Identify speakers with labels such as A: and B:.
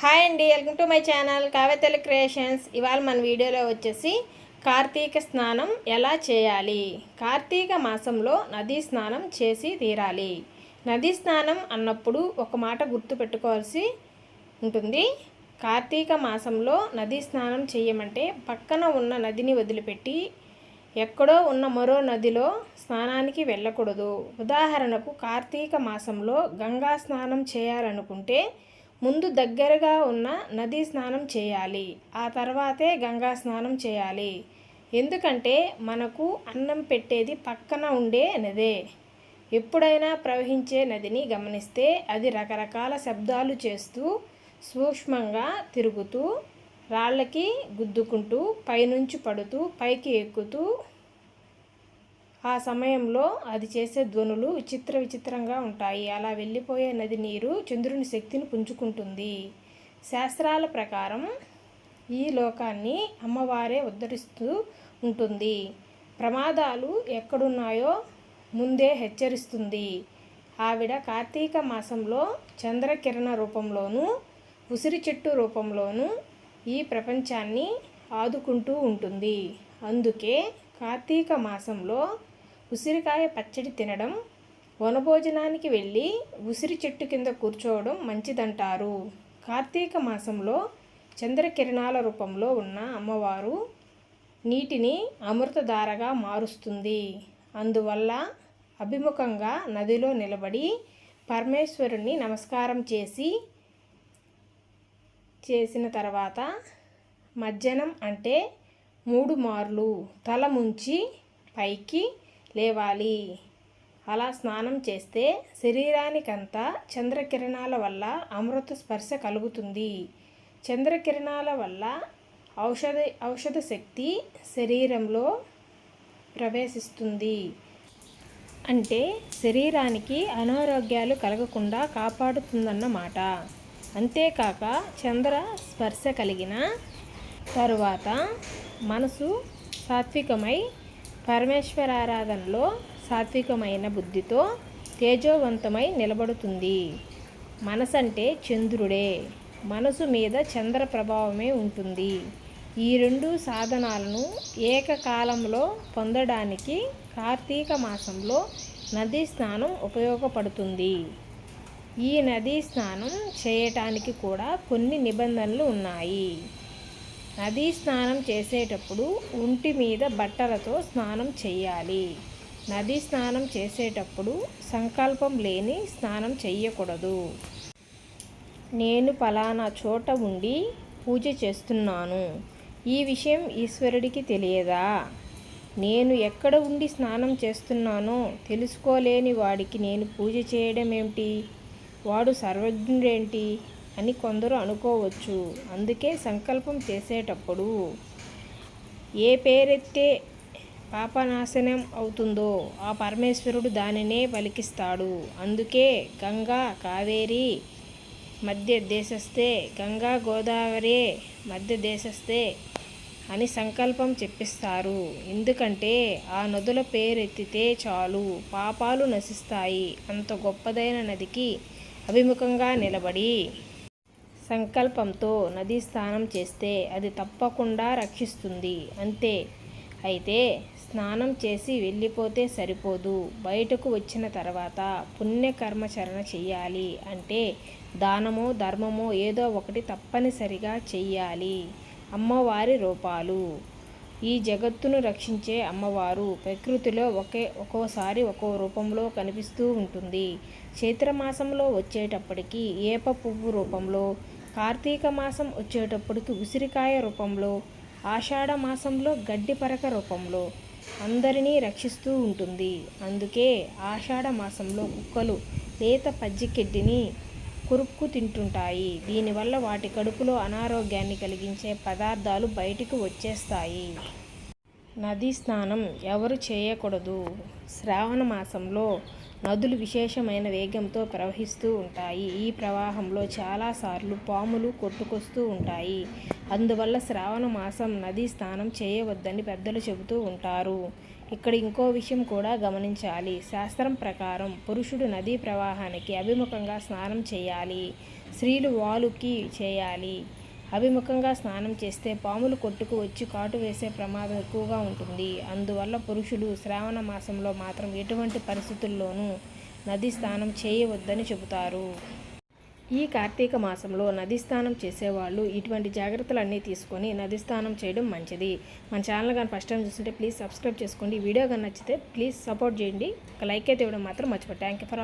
A: Hi అండి welcome to my channel కావ్యతల్లి creations. ఇవాళ మన వీడియోలో వచ్చేసి కార్తీక స్నానం ఎలా చేయాలి? కార్తీక మాసంలో నదీ స్నానం చేసి తీరాలి. నదీ స్నానం అన్నప్పుడు ఒక మాట గుర్తుపెట్టుకోవాల్సి ఉంటుంది. కార్తీక మాసంలో నదీ స్నానం చేయమంటే పక్కన ఉన్న నదిని వదిలిపెట్టి ఎక్కడో ఉన్న మరో నదిలో స్నానానికి వెళ్ళకూడదు. ఉదాహరణకు కార్తీక మాసంలో గంగా స్నానం చేయాలనుకుంటే ముందు దగ్గరగా ఉన్న నదీ స్నానం చేయాలి. ఆ తర్వాతే గంగా స్నానం చేయాలి. ఎందుకంటే మనకు అన్నం పెట్టేది పక్కన ఉండే నదే. ఎప్పుడైనా ప్రవహించే నదిని గమనిస్తే అది రకరకాల శబ్దాలు చేస్తూ సూక్ష్మంగా తిరుగుతూ రాళ్ళకి గుద్దుకుంటూ పైనుంచి పడుతూ పైకి ఎక్కుతూ ఆ సమయంలో అది చేసే ధ్వనులు విచిత్ర విచిత్రంగా ఉంటాయి. అలా వెళ్ళిపోయే నది నీరు చంద్రుని శక్తిని పుంజుకుంటుంది. శాస్త్రాల ప్రకారం ఈ లోకాన్ని అమ్మవారే ఉద్ధరిస్తూ ఉంటుంది. ప్రమాదాలు ఎక్కడున్నాయో ముందే హెచ్చరిస్తుంది. ఆవిడ కార్తీక మాసంలో చంద్రకిరణ రూపంలోనూ ఉసిరి చెట్టు రూపంలోనూ ఈ ప్రపంచాన్ని ఆదుకుంటూ ఉంటుంది. అందుకే కార్తీక మాసంలో ఉసిరికాయ పచ్చడి తినడం వనభోజనానికి వెళ్ళి ఉసిరి చెట్టు కింద కూర్చోవడం మంచిదంటారు. కార్తీక మాసంలో చంద్రకిరణాల రూపంలో ఉన్న అమ్మవారు నీటిని అమృతధారగా మారుస్తుంది. అందువల్ల అభిముఖంగా నదిలో నిలబడి పరమేశ్వరుణ్ణి నమస్కారం చేసి చేసిన తర్వాత మజ్జనం అంటే మూడు మార్లు తల ముంచి పైకి లేవాలి. అలా స్నానం చేస్తే శరీరానికంతా చంద్రకిరణాల వల్ల అమృత స్పర్శ కలుగుతుంది. చంద్రకిరణాల వల్ల ఔషధ ఔషధ శక్తి శరీరంలో ప్రవేశిస్తుంది. అంటే శరీరానికి అనారోగ్యాలు కలగకుండా కాపాడుతుందన్నమాట. అంతేకాక చంద్ర స్పర్శ కలిగిన తరువాత మనసు సాత్వికమై పరమేశ్వరారాధనలో సాత్వికమైన బుద్ధితో తేజోవంతమై నిలబడుతుంది. మనసంటే చంద్రుడే. మనసు మీద చంద్ర ప్రభావమే ఉంటుంది. ఈ రెండు సాధనాలను ఏకకాలంలో పొందడానికి కార్తీక మాసంలో నదీ స్నానం ఉపయోగపడుతుంది. ఈ నదీ స్నానం చేయటానికి కూడా కొన్ని నిబంధనలు ఉన్నాయి. నదీ స్నానం చేసేటప్పుడు ఒంటి మీద బట్టలతో స్నానం చేయాలి. నదీ స్నానం చేసేటప్పుడు సంకల్పం లేని స్నానం చేయకూడదు నేను ఫలానా చోట ఉండి పూజ చేస్తున్నాను. ఈ విషయం ఈశ్వరుడికి తెలియదా? నేను ఎక్కడ ఉండి స్నానం చేస్తున్నానో తెలుసుకోలేని వాడికి నేను పూజ చేయడం ఏమిటి వాడు సర్వజ్ఞుడేంటి? అని కొందరు అనుకోవచ్చు. అందుకే సంకల్పం చేసేటప్పుడు ఏ పేరెత్తే పాపనాశనం అవుతుందో ఆ పరమేశ్వరుడు దానినే పలికిస్తాడు. అందుకే గంగా కావేరి మధ్య దేశస్తే గంగా గోదావరి మధ్య దేశస్తే అని సంకల్పం చెప్పిస్తారు. ఎందుకంటే ఆ నదుల పేరెత్తితే చాలు పాపాలు నశిస్తాయి. అంత గొప్పదైన నదికి అభిముఖంగా నిలబడి సంకల్పంతో నదీ స్నానం చేస్తే అది తప్పకుండా రక్షిస్తుంది. అంతే. అయితే స్నానం చేసి వెళ్ళిపోతే సరిపోదు. బయటకు వచ్చిన తర్వాత పుణ్యకర్మచరణ చెయ్యాలి అంటే దానమో ధర్మమో ఏదో ఒకటి తప్పనిసరిగా చెయ్యాలి. అమ్మవారి రూపాలు. ఈ జగత్తును రక్షించే అమ్మవారు ప్రకృతిలో ఒకే ఒక్కోసారి ఒక్కో రూపంలో కనిపిస్తూ ఉంటుంది. చైత్రమాసంలో వచ్చేటప్పటికి ఏప పువ్వు రూపంలో కార్తీక మాసం వచ్చేటప్పటికి ఉసిరికాయ రూపంలో ఆషాఢ మాసంలో గడ్డి పరక రూపంలో అందరినీ రక్షిస్తూ ఉంటుంది. అందుకే ఆషాఢ మాసంలో కుక్కలు లేత పజ్జికెడ్డిని కురుక్కు తింటుంటాయి. దీనివల్ల వాటి కడుపులో అనారోగ్యాన్ని కలిగించే పదార్థాలు బయటికి వచ్చేస్తాయి. నదీ స్నానం ఎవరు చేయకూడదు. శ్రావణ మాసంలో నదులు విశేషమైన వేగంతో ప్రవహిస్తూ ఉంటాయి. ఈ ప్రవాహంలో చాలాసార్లు పాములు కొట్టుకొస్తూ ఉంటాయి. అందువల్ల శ్రావణ మాసం నదీ స్నానం చేయవద్దని పెద్దలు చెబుతూ ఉంటారు. ఇక్కడ ఇంకో విషయం కూడా గమనించాలి. శాస్త్రం ప్రకారం పురుషుడు నదీ ప్రవాహానికి అభిముఖంగా స్నానం చేయాలి. స్త్రీలు వాలుకి చేయాలి. అభిముఖంగా స్నానం చేస్తే పాములు కొట్టుకు వచ్చి కాటు వేసే ప్రమాదం ఎక్కువగా ఉంటుంది. అందువల్ల పురుషులు శ్రావణ మాసంలో మాత్రం ఎటువంటి పరిస్థితుల్లోనూ నది స్నానం చేయవద్దని చెబుతారు. ఈ కార్తీక మాసంలో నది స్నానం చేసేవాళ్ళు ఇటువంటి జాగ్రత్తలన్నీ తీసుకొని నది స్నానం చేయడం మంచిది. మన ఛానల్ కానీ ఫస్ట్ టైం చూస్తుంటే ప్లీజ్ సబ్స్క్రైబ్ చేసుకోండి. వీడియో కానీ నచ్చితే ప్లీజ్ సపోర్ట్ చేయండి. ఒక లైక్ అయితే ఇవ్వడం మాత్రం మర్చిపోయి థ్యాంక్ యూ ఫర్